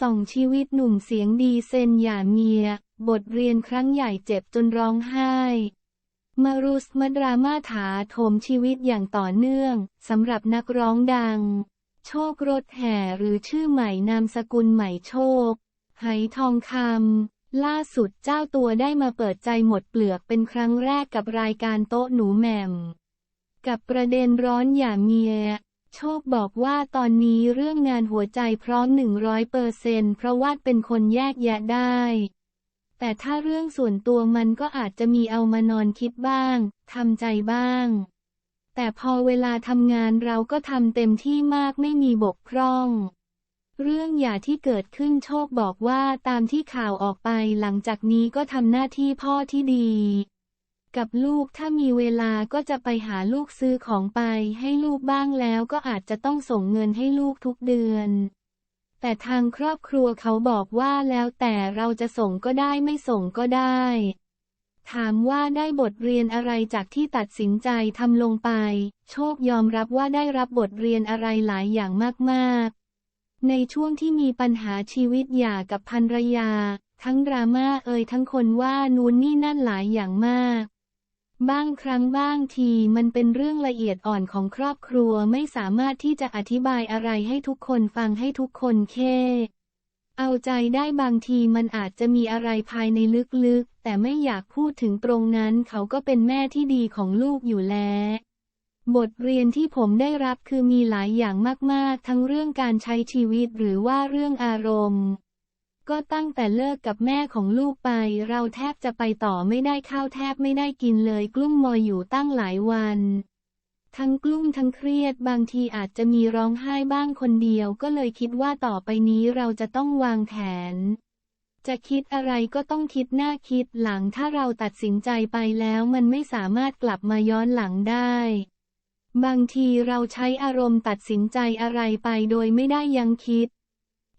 ส่องชีวิตหนุ่มเสียงดีเซนหย่าเมีย บทเรียนครั้งใหญ่เจ็บจนร้องไห้มารุสมาดราม่าถาโถมชีวิตอย่างต่อเนื่องสำหรับนักร้องดัง โชครถแห่หรือชื่อใหม่นามสกุลใหม่โชค ไหทองคำล่าสุดเจ้าตัวได้มาเปิดใจหมดเปลือกเป็นครั้งแรกกับรายการโต๊ะหนูแหม่ม กับประเด็นร้อนอย่าเมีย โชคบอกว่าตอนนี้เรื่องงานหัวใจพร้อม 100เปอร์เซนเพราะว่าเป็นคนแยกแยะได้ แต่ถ้าเรื่องส่วนตัวมันก็อาจจะมีเอามานอนคิดบ้าง ทำใจบ้าง แต่พอเวลาทำงานเราก็ทำเต็มที่มากไม่มีบกพร่อง เรื่องหย่าที่เกิดขึ้นโชคบอกว่าตามที่ข่าวออกไปหลังจากนี้ก็ทำหน้าที่พ่อที่ดี กับลูกถ้ามีเวลาก็จะไปหาลูกซื้อของไปให้ลูกบ้างแล้วก็อาจจะต้องส่งเงินให้ลูกทุกเดือน แต่ทางครอบครัวเขาบอกว่าแล้วแต่เราจะส่งก็ได้ไม่ส่งก็ได้ ถามว่าได้บทเรียนอะไรจากที่ตัดสินใจทำลงไป โชคยอมรับว่าได้รับบทเรียนอะไรหลายอย่างมากๆ ในช่วงที่มีปัญหาชีวิตหย่ากับภรรยาทั้งดราม่าเอ่ยทั้งคนว่านูนนี่นั่นหลายอย่างมาก บ้างครั้งบ้างทีมันเป็นเรื่องละเอียดอ่อนของครอบครัวไม่สามารถที่จะอธิบายอะไรให้ทุกคนฟังให้ทุกคนเคเอาใจได้บางทีมันอาจจะมีอะไรภายในลึกๆ แต่ไม่อยากพูดถึงตรงนั้นเขาก็เป็นแม่ที่ดีของลูกอยู่แล้วบทเรียนที่ผมได้รับคือมีหลายอย่างมากๆ ทั้งเรื่องการใช้ชีวิตหรือว่าเรื่องอารมณ์ ก็ตั้งแต่เลิกกับแม่ของลูกไป เราแทบจะไปต่อไม่ได้ข้าวแทบไม่ได้กินเลย กลุ้มมอยอยู่ตั้งหลายวัน ทั้งกลุ้มทั้งเครียดบางทีอาจจะมีร้องไห้บ้างคนเดียว ก็เลยคิดว่าต่อไปนี้เราจะต้องวางแผน จะคิดอะไรก็ต้องคิดหน้าคิดหลังถ้าเราตัดสินใจไปแล้วมันไม่สามารถกลับมาย้อนหลังได้บางทีเราใช้อารมณ์ตัดสินใจอะไรไปโดยไม่ได้ยังคิด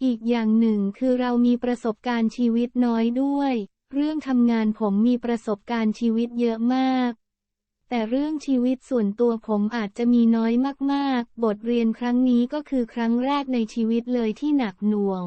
อีกอย่างหนึ่งคือเรามีประสบการณ์ชีวิตน้อยด้วย เรื่องทำงานผมมีประสบการณ์ชีวิตเยอะมาก แต่เรื่องชีวิตส่วนตัวผมอาจจะมีน้อยมากๆ บทเรียนครั้งนี้ก็คือครั้งแรกในชีวิตเลยที่หนักหน่วง